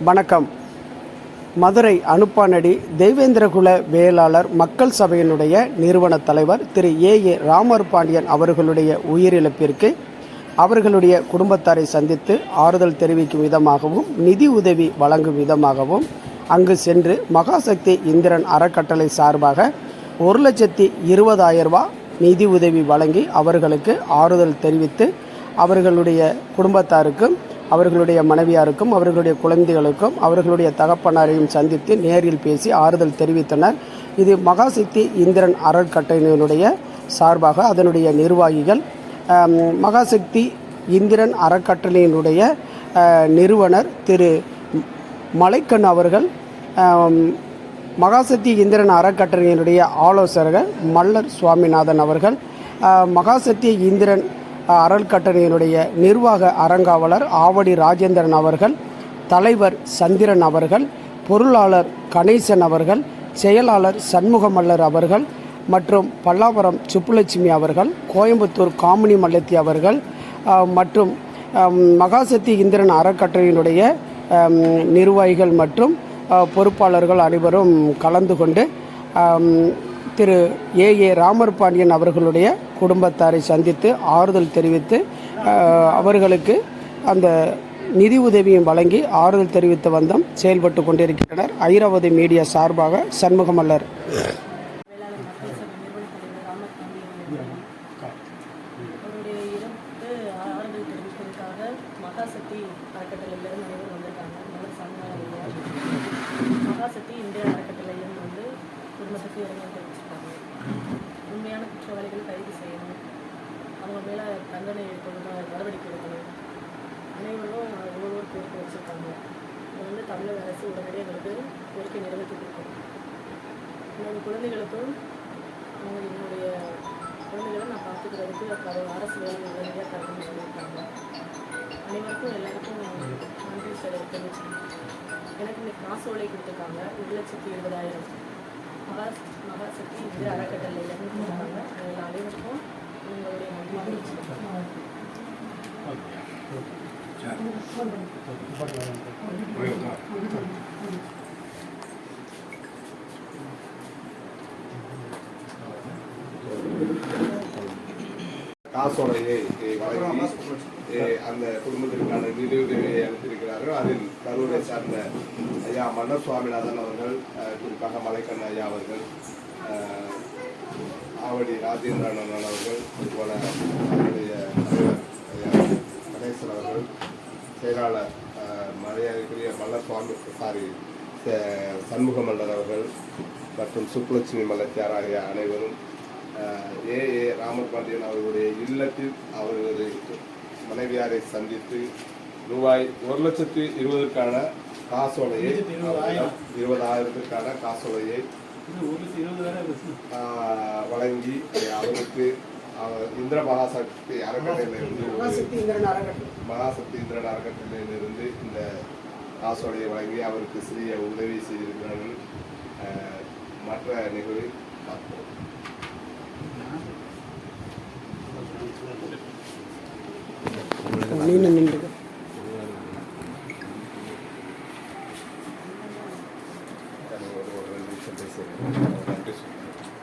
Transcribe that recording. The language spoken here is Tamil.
வணக்கம். மதுரை அனுப்பானடி தெய்வேந்திரகுல வேளாளர் மக்கள் சபையினுடைய நிறுவன தலைவர் திரு ஏ. ஏ. ராமர் பாண்டியன் அவர்களுடைய உயிரிழப்பிற்கு அவர்களுடைய குடும்பத்தாரை சந்தித்து ஆறுதல் தெரிவிக்கும் விதமாகவும் நிதி உதவி வழங்கும் விதமாகவும் அங்கு சென்று மகாசக்தி இந்திரன் அறக்கட்டளை சார்பாக ஒரு லட்சத்தி இருபதாயிரம் ரூபாய் நிதி உதவி வழங்கி அவர்களுக்கு ஆறுதல் தெரிவித்து அவர்களுடைய குடும்பத்தாருக்கும் அவர்களுடைய மனைவியாருக்கும் அவர்களுடைய குழந்தைகளுக்கும் அவர்களுடைய தகப்பனாரையும் சந்தித்து நேரில் பேசி ஆறுதல் தெரிவித்தனர். இது மகாசக்தி இந்திரன் அறக்கட்டளையினுடைய சார்பாக அதனுடைய நிர்வாகிகள் மகாசக்தி இந்திரன் அறக்கட்டளையினுடைய நிறுவனர் திரு மலைக்கண் அவர்கள் மகாசக்தி இந்திரன் அறக்கட்டளையினுடைய ஆலோசகர் மல்லர் சுவாமிநாதன் அவர்கள் மகாசக்தி இந்திரன் ஆஹ், நிர்வாக அறங்காவலர் ஆவடி ராஜேந்திரன் அவர்கள் தலைவர் சந்திரன் அவர்கள் பொருளாளர் கணேசன் அவர்கள் செயலாளர் சண்முகமல்லர் அவர்கள் மற்றும் பல்லாவரம் சுப்புலட்சுமி அவர்கள் கோயம்புத்தூர் காமினி மல்லத்தி அவர்கள் மற்றும் மகாசக்தி இந்திரன் அறக்கட்டளையினுடைய நிர்வாகிகள் மற்றும் பொறுப்பாளர்கள் அனைவரும் கலந்து கொண்டு திரு ஏ. ஏ. ராமர் பாண்டியன் அவர்களுடைய குடும்பத்தாரை சந்தித்து ஆறுதல் தெரிவித்து அவர்களுக்கு அந்த நிதி உதவியும் வழங்கி ஆறுதல் தெரிவித்து வந்தோம். செயல்பட்டு கொண்டிருக்கின்றனர். ஐராவதி மீடியா சார்பாக சண்முகமல்லர் அவருடைய இறப்பு ஆறுதல் தெரிவிப்பதற்காக மகாசக்தி அறக்கட்டளையிலிருந்து அனைவரும் வந்திருக்காங்க நல்ல சாமியார் மகாசக்தி இந்திய அறக்கட்டளையிலிருந்து வந்து குடும்பத்துக்கு இரங்கல் தெரிவிச்சிருக்காங்க உண்மையான குற்றவாளிகள் கைது செய்யணும். அவங்க மேலே தண்டனை எடுக்கணும்? நடவடிக்கை எடுக்கணும். அனைவரும் ஒவ்வொரு கோரிக்கை வச்சுருக்காங்க. இது வந்து தமிழக அரசு உடனடியாக எங்களுக்கு கோரிக்கை நிறைவேற்றி கொடுக்கணும் என்னோடய குழந்தைகளுக்கும் அவங்க என்னுடைய குழந்தைகளை நான் பார்த்துக்கிறதுக்கு பல அரசு வேலை உடனடியாக தரணும்னு சொல்லியிருக்காங்க. அனைவருக்கும் எல்லாருக்கும் நன்றி சார் தெரிவிச்சிருக்கேன் எனக்கு இன்னைக்கு காசு கொடுத்துருக்காங்க. ஒரு லட்சத்தி இருபதாயிரம். இது அறக்கட்டளையில் அறக்கட்டளையிலேருந்து அதில் அனைவருக்கும் உங்களுடைய மகிழ்ச்சி காசோலையை வழங்கி அந்த குடும்பத்திற்கான நிதியுதவியை அளித்திருக்கிறார்கள். அதில் கரூரை சார்ந்த ஐயா மன்னர் சுவாமிநாதன் அவர்கள் குறிப்பாக மலைக்கண்ண ஐயா அவர்கள் ஆவடி ராஜேந்திரன் அவர்கள் இதுபோல அவருடைய தலைவர் கணேசன் அவர்கள் செயலாளர் மரியாதைக்குரிய மல்லர் சுவாமி சாரி சண்முக மல்லர் அவர்கள் மற்றும் சுப்புலட்சுமி மல்லத்தியார் ஆகிய அனைவரும் ஏ ஏ ராமர் பாண்டியன் அவர்களுடைய இல்லத்தில் அவர்களுடைய மனைவியாரை சந்தித்து ரூபாய் ஒரு லட்சத்து இருபதுக்கான காசோலையை அவரிடம் இருபதாயிரத்திற்கான காசோலையை வழங்கி அவருக்கு அவர் இந்திர மகாசக்தி அறக்கட்டளையிலிருந்து மகாசக்தி இந்திரன் அறக்கட்டளை. மகாசக்தி இந்திரன் அறக்கட்டளையிலிருந்து இந்த காசோலையை வழங்கி அவருக்கு சிறிய உதவி செய்திருக்கிறார்கள். மற்ற நிகழ்வை பார்ப்போம். நீண்டு సార్.